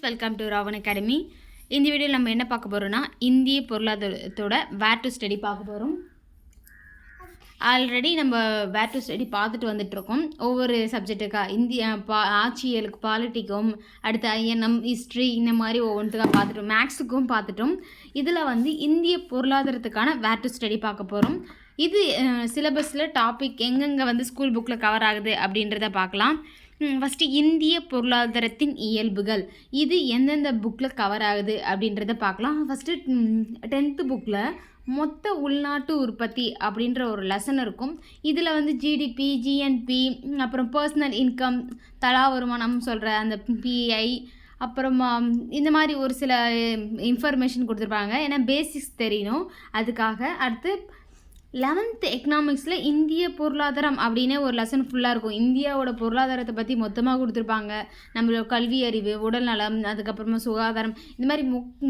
Welcome to Raavan academy இந்த வீடியோவில் நம்ம என்ன பார்க்க போகிறோம்னா இந்திய பொருளாதாரத்தோட வேர் டு ஸ்டடி பார்க்க போகிறோம் ஆல்ரெடி நம்ம வேர் டு ஸ்டடி பார்த்துட்டு வந்துட்ருக்கோம் ஒவ்வொரு சப்ஜெக்ட்டுக்காக இந்திய பா ஆட்சியலுக்கு பாலிட்டிக்கும் அடுத்து ஐஎன்எம் ஹிஸ்ட்ரி இந்த மாதிரி ஒவ்வொன்றுக்காக பார்த்துட்டோம். மேக்ஸுக்கும் பார்த்துட்டோம். இதில் வந்து இந்திய பொருளாதாரத்துக்கான வேர் டு ஸ்டடி பார்க்க போகிறோம் இது சிலபஸில் டாபிக் எங்கெங்கே வந்து ஸ்கூல் புக்கில் கவர் ஆகுது அப்படின்றத பார்க்கலாம். ஃபஸ்ட்டு இந்திய பொருளாதாரத்தின் இயல்புகள். இது எந்தெந்த புக்கில் கவர் ஆகுது அப்படின்றத பார்க்கலாம். ஃபஸ்ட்டு டென்த்து புக்கில் மொத்த உள்நாட்டு உற்பத்தி அப்படின்ற ஒரு லெசன் இருக்கும். இதில் வந்து ஜிடிபி ஜிஎன்பி அப்புறம் பர்சனல் இன்கம் தலா வருமானம் சொல்கிற அந்த பிஐ அப்புறமா இந்த மாதிரி ஒரு சில இன்ஃபர்மேஷன் கொடுத்துருப்பாங்க. ஏன்னா பேசிக்ஸ் தெரியணும். அதுக்காக அடுத்து லெவன்த் எக்கனாமிக்ஸில் இந்திய பொருளாதாரம் அப்படின்னே ஒரு லெசன் ஃபுல்லாக இருக்கும். இந்தியாவோட பொருளாதாரத்தை பற்றி மொத்தமாக கொடுத்துருப்பாங்க. நம்மளோட கல்வி அறிவு உடல் நலம் அதுக்கப்புறமா சுகாதாரம். இந்த மாதிரி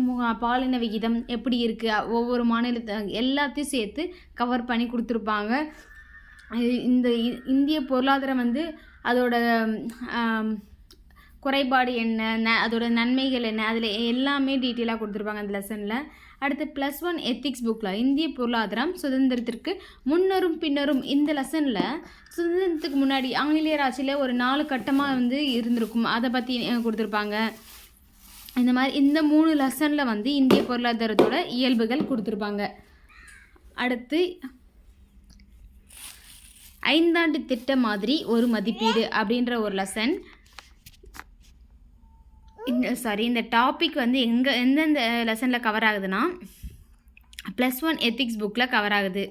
மு பாலின விகிதம் எப்படி இருக்குது ஒவ்வொரு மாநிலத்தை எல்லாத்தையும் சேர்த்து கவர் பண்ணி கொடுத்துருப்பாங்க. இந்த இந்திய பொருளாதாரம் வந்து அதோட குறைபாடு என்ன ந அதோட நன்மைகள் என்ன அதில் எல்லாமே டீட்டெயிலாக கொடுத்துருப்பாங்க அந்த லெசனில் அடுத்து ப்ளஸ் ஒன் எத்திக்ஸ் புக்கில் இந்திய பொருளாதாரம் சுதந்திரத்திற்கு முன்னரும் பின்னரும் இந்த லெசனில் சுதந்திரத்துக்கு முன்னாடி ஆங்கிலேயர் ஆட்சியில் ஒரு நாலு கட்டமாக வந்து இருந்திருக்கும். அதை பற்றி கொடுத்துருப்பாங்க. இந்த மாதிரி இந்த மூணு லெசனில் வந்து இந்திய பொருளாதாரத்தோட இயல்புகள் கொடுத்துருப்பாங்க. அடுத்து ஐந்தாண்டு திட்ட மாதிரி ஒரு மதிப்பீடு அப்படின்ற ஒரு லெசன் சாரி இந்த டாபிக் வந்து எங்கே எந்தெந்த லெசனில் கவர் ஆகுதுன்னா ப்ளஸ் ஒன் எத்திக்ஸ் புக்கில் கவர் ஆகுது.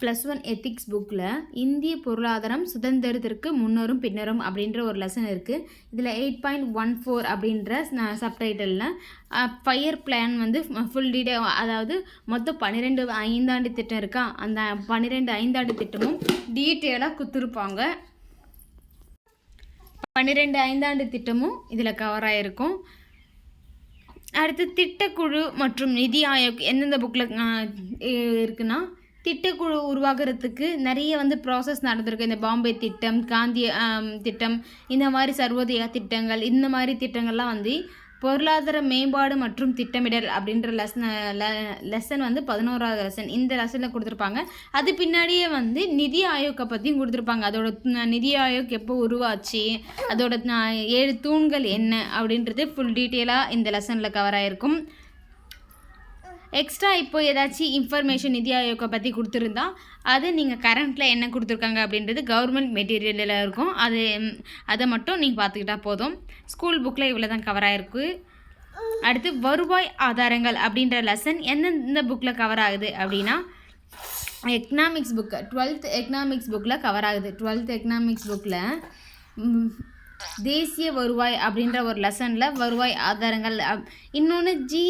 ப்ளஸ் ஒன் எத்திக்ஸ் புக்கில் இந்திய பொருளாதாரம் சுதந்திரத்திற்கு முன்னரும் பின்னரும் அப்படின்ற ஒரு லெசன் இருக்குது இதில் எயிட் பாயிண்ட் ஒன் ஃபோர் அப்படின்ற சப்டைட்டலில் ஃபயர் பிளான் வந்து ஃபுல் டீடைல் அதாவது மொத்தம் பன்னிரெண்டு ஐந்தாண்டு திட்டம் இருக்கா? அந்த பன்னிரெண்டு ஐந்தாண்டு திட்டமும் டீட்டெயிலாக கொடுத்துருப்பாங்க. பன்னிரெண்டு ஐந்தாண்டு திட்டமும் இதில் கவர் ஆகிருக்கும் அடுத்து திட்டக்குழு மற்றும் நிதி ஆயோக் எந்தெந்த புக்கில் இருக்குன்னா திட்டக்குழு உருவாகிறதுக்கு நிறைய வந்து ப்ராசஸ் நடந்திருக்கு. இந்த பாம்பே திட்டம் காந்திய திட்டம் இந்த மாதிரி சர்வோதயா திட்டங்கள் இந்த மாதிரி திட்டங்கள்லாம் வந்து பொருளாதார மேம்பாடு மற்றும் திட்டமிடல் அப்படின்ற லெசன் லெசன் வந்து பதினோராவது லெசன் இந்த லெசனில் கொடுத்துருப்பாங்க. அது பின்னாடியே வந்து நிதி ஆயோக்கை பற்றியும் கொடுத்துருப்பாங்க. அதோட நிதி ஆயோக் எப்போ உருவாச்சு அதோட ஏழு தூண்கள் என்ன அப்படின்றது ஃபுல் டீட்டெயிலாக இந்த லெசனில் கவர் ஆகிருக்கும் எக்ஸ்ட்ரா இப்போ ஏதாச்சும் இன்ஃபர்மேஷன் நிதி ஆயோக்கை பற்றி கொடுத்துருந்தா அது நீங்கள் கரண்ட்டில் என்ன கொடுத்துருக்காங்க அப்படின்றது கவர்மெண்ட் மெட்டீரியலில் இருக்கும். அது அதை மட்டும் நீங்கள் பார்த்துக்கிட்டா போதும். ஸ்கூல் புக்கில் இவ்வளோ தான் கவர் ஆகிருக்கு அடுத்து வருவாய் ஆதாரங்கள் அப்படின்ற லெசன் எந்தெந்த புக்கில் கவர் ஆகுது அப்படின்னா எக்கனாமிக்ஸ் புக்கு டுவெல்த் எக்கனாமிக்ஸ் புக்கில் கவர் ஆகுது. டுவெல்த் எக்கனாமிக்ஸ் புக்கில் தேசிய வருவாய் அப்படின்ற ஒரு லெசனில் வருவாய் ஆதாரங்கள் இன்னொன்று ஜி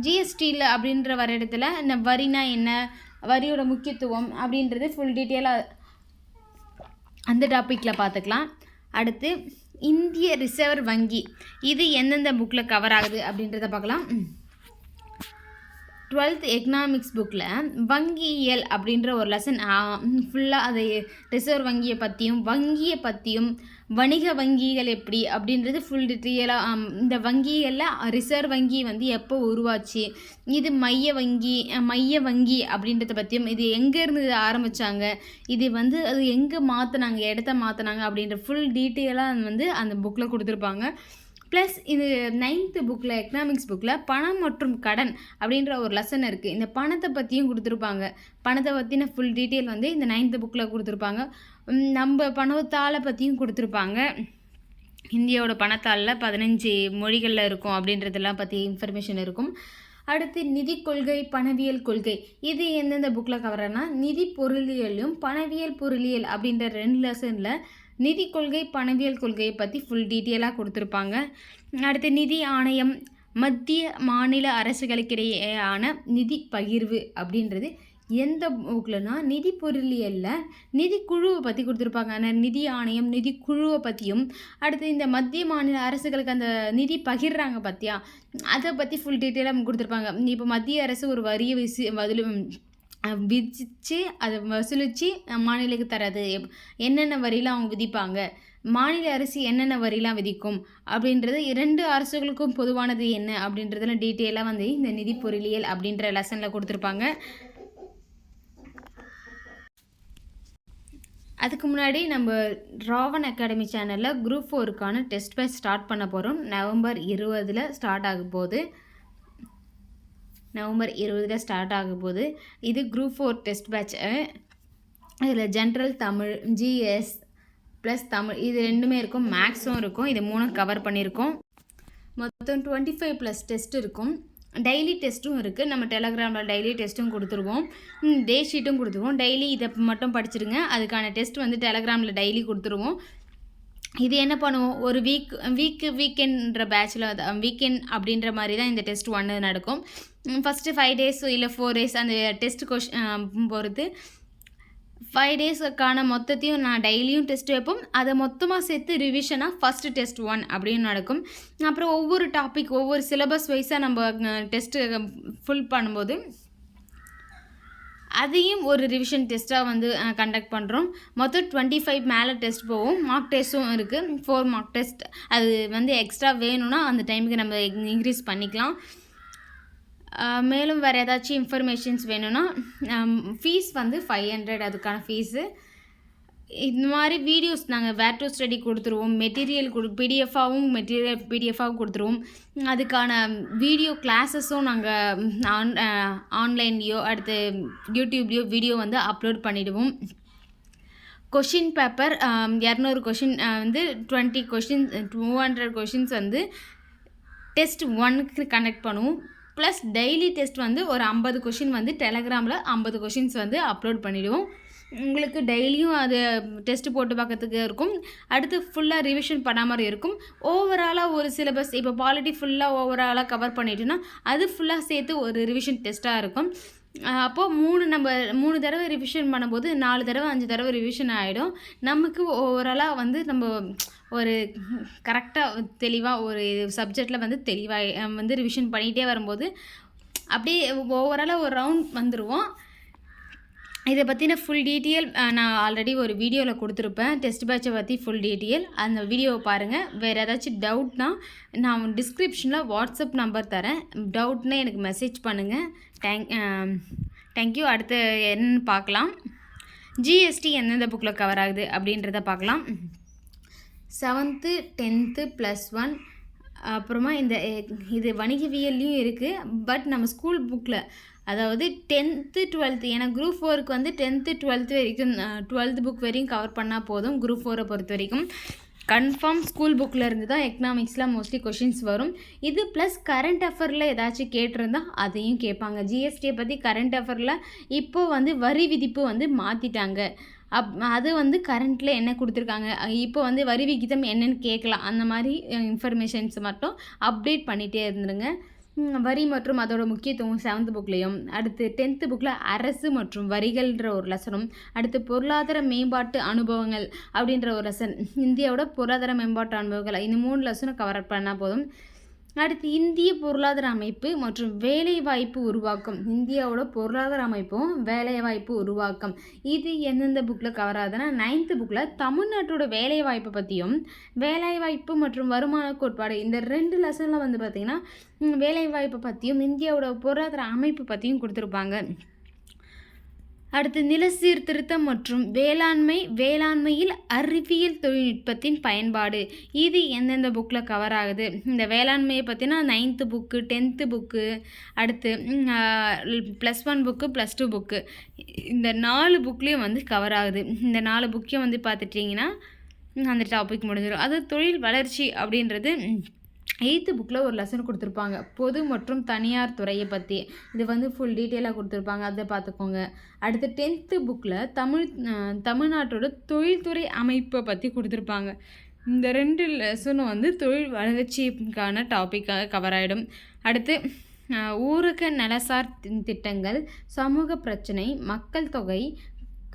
ஜிஎஸ்டியில் அப்படின்ற வர இடத்துல இந்த வரினா என்ன வரியோட முக்கியத்துவம் அப்படின்றது ஃபுல் டீட்டெயிலாக அந்த டாப்பிக்கில் பார்த்துக்கலாம் அடுத்து இந்திய ரிசர்வ் வங்கி. இது எந்தெந்த புக்கில் கவர் ஆகுது அப்படின்றத பார்க்கலாம். டுவெல்த் எக்கனாமிக்ஸ் புக்கில் வங்கியியல் அப்படின்ற ஒரு லெசன் ஃபுல்லாக அதை ரிசர்வ் வங்கியை பற்றியும் வங்கியை பற்றியும் வணிக வங்கிகள் எப்படி அப்படின்றது ஃபுல் டீட்டெயிலாக இந்த வங்கிகளில் ரிசர்வ் வங்கி வந்து எப்போ உருவாச்சு? இது மைய வங்கி மைய வங்கி அப்படின்றத பற்றியும் இது எங்கேருந்து ஆரம்பித்தாங்க இது வந்து அது எங்கே மாற்றினாங்க இடத்த மாற்றினாங்க அப்படின்ற ஃபுல் டீட்டெயிலாக வந்து அந்த புக்கில் கொடுத்துருப்பாங்க. ப்ளஸ் இது நைன்த்து புக்கில் எக்கனாமிக்ஸ் புக்கில் பணம் மற்றும் கடன் அப்படின்ற ஒரு லெசன் இருக்குது இந்த பணத்தை பற்றியும் கொடுத்துருப்பாங்க. பணத்தை பற்றின ஃபுல் டீட்டெயில் வந்து இந்த நைன்த்து புக்கில் கொடுத்துருப்பாங்க. நம்ம பணத்தாளை பற்றியும் கொடுத்துருப்பாங்க. இந்தியாவோட பணத்தாளில் பதினஞ்சு மொழிகளில் இருக்கும் அப்படின்றதெல்லாம் பற்றி இன்ஃபர்மேஷன் இருக்கும். அடுத்து நிதி கொள்கை பணவியல் கொள்கை. இது எந்தெந்த புக்கில் கவரனா நிதி பொருளியலும் பணவியல் பொருளியல் அப்படின்ற ரெண்டு லெசனில் நிதி கொள்கை பணவியல் கொள்கையை பற்றி ஃபுல் டீட்டெயிலாக கொடுத்துருப்பாங்க. அடுத்து நிதி ஆணையம் மத்திய மாநில அரசுகளுக்கிடையேயான நிதி பகிர்வு அப்படின்றது எந்த புக்கில்னா நிதி பொருளியலில் நிதி குழுவை பற்றி கொடுத்துருப்பாங்க. ஆனால் நிதி ஆணையம் நிதி குழுவை பற்றியும் அடுத்து இந்த மத்திய மாநில அரசுகளுக்கு அந்த நிதி பகிர்றாங்க பார்த்தியா அதை பற்றி ஃபுல் டீட்டெயிலாக கொடுத்துருப்பாங்க. இப்போ மத்திய அரசு ஒரு வரியை விசி பதில் விதிச்சு அதை வசூலித்து மாநிலத்துக்கு தராது என்னென்ன வரியில் அவங்க விதிப்பாங்க? மாநில அரசு என்னென்ன வரிலாம் விதிக்கும்? அப்படின்றது இரண்டு அரசுகளுக்கும் பொதுவானது என்ன? அப்படின்றதுல டீட்டெயிலாக வந்து இந்த நிதி பொருளியல் அப்படின்ற லெசனில் கொடுத்துருப்பாங்க. அதுக்கு முன்னாடி நம்ம ராவன் அகாடமி சேனலில் குரூப் ஃபோருக்கான டெஸ்ட் பேட்ச் ஸ்டார்ட் பண்ண போகிறோம் நவம்பர் இருபதில் ஸ்டார்ட் ஆக போகுது. நவம்பர் இருபதில் ஸ்டார்ட் ஆக போகுது. இது குரூப் ஃபோர் டெஸ்ட் பேட்ச். இதில் general Tamil GS plus Tamil இது ரெண்டுமே இருக்கும். மேக்ஸும் இருக்கும். இது மூணும் கவர் பண்ணியிருக்கோம். மொத்தம் டுவெண்ட்டி ஃபைவ் ப்ளஸ் டெஸ்ட் இருக்கும். டெய்லி டெஸ்ட்டும் இருக்குது நம்ம டெலகிராமில் டெய்லி டெஸ்ட்டும் கொடுத்துருவோம். டே ஷீட்டும் கொடுத்துருவோம். டெய்லி இதை மட்டும் படிச்சிருங்க. அதுக்கான டெஸ்ட் வந்து டெலகிராமில் டெய்லி கொடுத்துருவோம். இது என்ன பண்ணுவோம்? ஒரு வீக் வீக்கு வீக்கெண்ட்ன்ற பேட்சில் வீக்கெண்ட் அப்படின்ற மாதிரி தான் இந்த டெஸ்ட் ஒன்று நடக்கும். ஃபஸ்ட்டு ஃபைவ் டேஸ் இல்லை ஃபோர் டேஸ் அந்த டெஸ்ட் கொஷ் பொறுத்து ஃபைவ் டேஸுக்கான மொத்தத்தையும் நான் டெய்லியும் டெஸ்ட் வைப்போம். அதை மொத்தமாக சேர்த்து ரிவிஷனாக ஃபஸ்ட்டு டெஸ்ட் ஒன் அப்படின்னு நடக்கும். அப்புறம் ஒவ்வொரு டாபிக் ஒவ்வொரு சிலபஸ் வைஸாக நம்ம டெஸ்ட்டு ஃபுல் பண்ணும்போது அதையும் ஒரு ரிவிஷன் டெஸ்ட்டாக வந்து கண்டக்ட் பண்ணுறோம் மொத்தம் டுவெண்ட்டி ஃபைவ் மேலே டெஸ்ட் போகும் மார்க் டெஸ்ட்டும் இருக்குது ஃபோர் மார்க் டெஸ்ட் அது வந்து எக்ஸ்ட்ரா வேணும்னா அந்த டைமுக்கு நம்ம இன்க்ரீஸ் பண்ணிக்கலாம். மேலும் வேறு ஏதாச்சும் இன்ஃபர்மேஷன்ஸ் வேணும்னா ஃபீஸ் வந்து ஃபைவ் ஹண்ட்ரட் அதுக்கான ஃபீஸு இந்த மாதிரி வீடியோஸ் நாங்கள் வேர் டு ஸ்டடி கொடுத்துருவோம். மெட்டீரியல் கொடு பிடிஎஃபாகவும் மெட்டீரியல் பிடிஎஃபாகவும் கொடுத்துருவோம். அதுக்கான வீடியோ கிளாஸஸும் நாங்கள் ஆன் ஆன்லைன்லேயோ அடுத்து யூடியூப்லேயோ வீடியோ வந்து அப்லோட் பண்ணிவிடுவோம் கொஷின் பேப்பர் இரநூறு கொஷின் வந்து twenty question two hundred questions வந்து டெஸ்ட் ஒன்னுக்கு கனெக்ட் பண்ணுவோம். ப்ளஸ் டெய்லி டெஸ்ட் வந்து ஒரு ஐம்பது கொஷின் வந்து டெலகிராமில் ஐம்பது கொஷின்ஸ் வந்து அப்லோட் பண்ணிவிடுவோம் உங்களுக்கு டெய்லியும் அது டெஸ்ட்டு போட்டு பார்க்கறதுக்கு இருக்கும். அடுத்து ஃபுல்லாக ரிவிஷன் பண்ணாமல் இருக்கும். ஓவராலாக ஒரு சிலபஸ் இப்போ பாலிட்டி ஃபுல்லாக ஓவராலாக கவர் பண்ணிட்டோன்னா அது ஃபுல்லாக சேர்த்து ஒரு ரிவிஷன் டெஸ்ட்டாக இருக்கும். அப்போது மூணு நம்ம மூணு தடவை ரிவிஷன் பண்ணும்போது நாலு தடவை அஞ்சு தடவை ரிவிஷன் ஆகிடும் நமக்கு ஓவராலாக வந்து நம்ம ஒரு கரெக்டாக தெளிவாக ஒரு சப்ஜெக்டில் வந்து தெளிவாக வந்து ரிவிஷன் பண்ணிகிட்டே வரும்போது அப்படியே ஓவராலாக ஒரு ரவுண்ட் வந்துடுவோம் இதை பற்றின ஃபுல் டீட்டெயில் நான் ஆல்ரெடி ஒரு வீடியோவில் கொடுத்துருப்பேன். டெஸ்ட் பேட்சை பற்றி ஃபுல் டீட்டெயில் அந்த வீடியோவை பாருங்கள் வேறு ஏதாச்சும் டவுட்னா நான் டிஸ்கிரிப்ஷனில் வாட்ஸ்அப் நம்பர் தரேன். டவுட்னா எனக்கு மெசேஜ் பண்ணுங்கள் தேங்க் தேங்க்யூ அடுத்து என்னன்னு பார்க்கலாம். ஜிஎஸ்டி எந்தெந்த புக்கில் கவர் ஆகுது அப்படின்றத பார்க்கலாம். செவன்த்து டென்த்து ப்ளஸ் ஒன் அப்புறமா இந்த இது வணிகவியல்லையும் இருக்குது பட் நம்ம ஸ்கூல் புக்கில் அதாவது டென்த்து டுவெல்த்து ஏன்னா குரூப் ஃபோருக்கு வந்து டென்த்து டுவெல்த்து வரைக்கும் டுவெல்த் புக் வரையும் கவர் பண்ணால் போதும் குரூப் ஃபோரை பொறுத்த வரைக்கும். கன்ஃபார்ம் ஸ்கூல் புக்கில் இருந்து தான் எக்கனாமிக்ஸில் மோஸ்ட்லி கொஷின்ஸ் வரும். இது ப்ளஸ் கரண்ட் அஃபரில் ஏதாச்சும் கேட்டிருந்தா அதையும் கேட்பாங்க. ஜிஎஸ்டியை பற்றி கரண்ட் அஃபரில் இப்போது வந்து வரி விதிப்பு வந்து மாற்றிட்டாங்க அப் அது வந்து கரண்ட்டில் என்ன கொடுத்துருக்காங்க? இப்போ வந்து வரி விகிதம் என்னன்னு கேட்கலாம். அந்த மாதிரி இன்ஃபர்மேஷன்ஸ் மட்டும் அப்டேட் பண்ணிகிட்டே இருந்துருங்க. வரி மற்றும் அதோட முக்கியத்துவம் செவன்த் புக்லேயும் அடுத்து டென்த்து புக்கில் அரசு மற்றும் வரிகள்ன்ற ஒரு லெசனும் அடுத்து பொருளாதார மேம்பாட்டு அனுபவங்கள் அப்படின்ற ஒரு லெசன். இந்தியாவோட பொருளாதார மேம்பாட்டு அனுபவங்கள் இந்த மூணு லெசனும் கவர் பண்ணால் போதும். அடுத்து இந்திய பொருளாதார அமைப்பு மற்றும் வேலைவாய்ப்பு உருவாக்கம். இந்தியாவோட பொருளாதார அமைப்பும் வேலைவாய்ப்பு உருவாக்கம். இது எந்தெந்த புக்கில் கவர் ஆகுதுன்னா நைன்த்து புக்கில் தமிழ்நாட்டோட வேலைவாய்ப்பை பற்றியும் வேலைவாய்ப்பு மற்றும் வருமான கோட்பாடு இந்த ரெண்டு லெசனில் வந்து பார்த்திங்கன்னா வேலைவாய்ப்பை பற்றியும் இந்தியாவோட பொருளாதார அமைப்பு பற்றியும் கொடுத்துருப்பாங்க. அடுத்து நில சீர்திருத்தம் மற்றும் வேளாண்மை வேளாண்மையில் அறிவியல் தொழில்நுட்பத்தின் பயன்பாடு. இது எந்தெந்த புக்கில் கவர் ஆகுது? இந்த வேளாண்மையை பற்றினா நைன்த்து புக்கு டென்த்து புக்கு அடுத்து plus one book plus two book இந்த நாலு புக்லேயும் வந்து கவர் ஆகுது. இந்த நாலு புக்கையும் வந்து பார்த்துட்டிங்கன்னா அந்த டாபிக் முடிஞ்சிடும் அது தொழில் வளர்ச்சி அப்படின்றது எயித்து புக்கில் ஒரு லெசன் கொடுத்துருப்பாங்க. பொது மற்றும் தனியார் துறையை பற்றி இது வந்து ஃபுல் டீட்டெயிலாக கொடுத்துருப்பாங்க. அதை பார்த்துக்கோங்க. அடுத்து டென்த்து புக்கில் தமிழ் தமிழ்நாட்டோட தொழில்துறை அமைப்பை பற்றி கொடுத்துருப்பாங்க. இந்த ரெண்டு லெசனும் வந்து தொழில் வளர்ச்சிக்கான டாப்பிக்காக கவர் ஆகிடும் அடுத்து ஊரக நலசார் திட்டங்கள் சமூக பிரச்சனை மக்கள் தொகை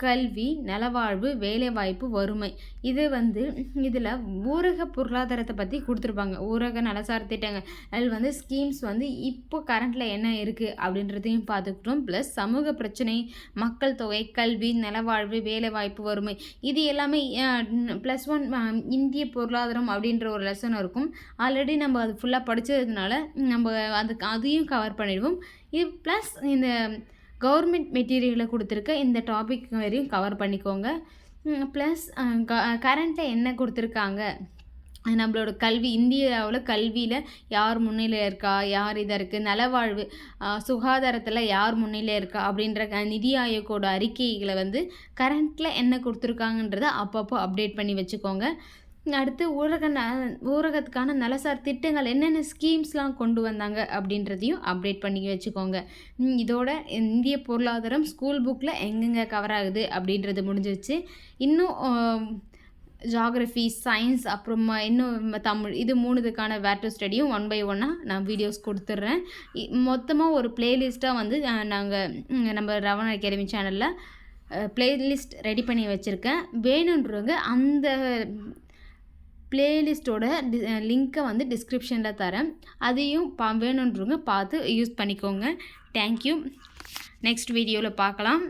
கல்வி நலவாழ்வு வேலைவாய்ப்பு வறுமை. இது வந்து இதில் ஊரக பொருளாதாரத்தை பற்றி கொடுத்துருப்பாங்க. ஊரக நலசார் திட்டங்கள் வந்து ஸ்கீம்ஸ் வந்து இப்போ கரண்டில் என்ன இருக்குது அப்படின்றதையும் பார்த்துக்கிட்டோம். ப்ளஸ் சமூக பிரச்சனை மக்கள் தொகை கல்வி நலவாழ்வு வேலைவாய்ப்பு வறுமை. இது எல்லாமே ப்ளஸ் ஒன் இந்திய பொருளாதாரம் அப்படின்ற ஒரு லெசன் இருக்கும். ஆல்ரெடி நம்ம அது ஃபுல்லாக படித்ததுனால நம்ம அதுக்கு அதையும் கவர் பண்ணிடுவோம். இது ப்ளஸ் இந்த கவர்மெண்ட் மெட்டீரியலை கொடுத்துருக்க இந்த டாபிக் வரையும் கவர் பண்ணிக்கோங்க. ப்ளஸ் க கரண்ட்டில் என்ன கொடுத்துருக்காங்க? நம்மளோட கல்வி இந்தியாவில் கல்வியில் யார் முன்னிலை இருக்கா? யார் இதாக இருக்குது நலவாழ்வு சுகாதாரத்தில் யார் முன்னிலை இருக்கா? அப்படின்ற நிதி ஆயோக்கோட அறிக்கைகளை வந்து கரண்ட்டில் என்ன கொடுத்துருக்காங்கன்றதை அப்பப்போ அப்டேட் பண்ணி வச்சுக்கோங்க. அடுத்து ஊரக ந ஊரகத்துக்கான நலசார் திட்டங்கள் என்னென்ன ஸ்கீம்ஸ்லாம் கொண்டு வந்தாங்க அப்படின்றதையும் அப்டேட் பண்ணி வச்சுக்கோங்க. இதோட இந்திய பொருளாதாரம் ஸ்கூல் புக்கில் எங்கெங்கே கவர் ஆகுது அப்படின்றது முடிஞ்சிருச்சு. இன்னும் ஜாகிரஃபி சயின்ஸ் அப்புறமா இன்னும் தமிழ் இது மூணுதுக்கான வேர் ஸ்டடியும் ஒன் பை ஒன்னாக நான் வீடியோஸ் கொடுத்துட்றேன். மொத்தமாக ஒரு பிளேலிஸ்ட்டாக வந்து நாங்கள் நம்ம ரவண அகாடமி சேனலில் பிளேலிஸ்ட் ரெடி பண்ணி வச்சுருக்கேன். வேணுன்றவங்க அந்த பிளேலிஸ்ட்டோட டி லிங்க்கை வந்து டிஸ்கிரிப்ஷனில் தரேன். அதையும் பா வேணுன்றவங்க பார்த்து யூஸ் பண்ணிக்கோங்க. தேங்க்யூ நெக்ஸ்ட் வீடியோவில் பார்க்கலாம்.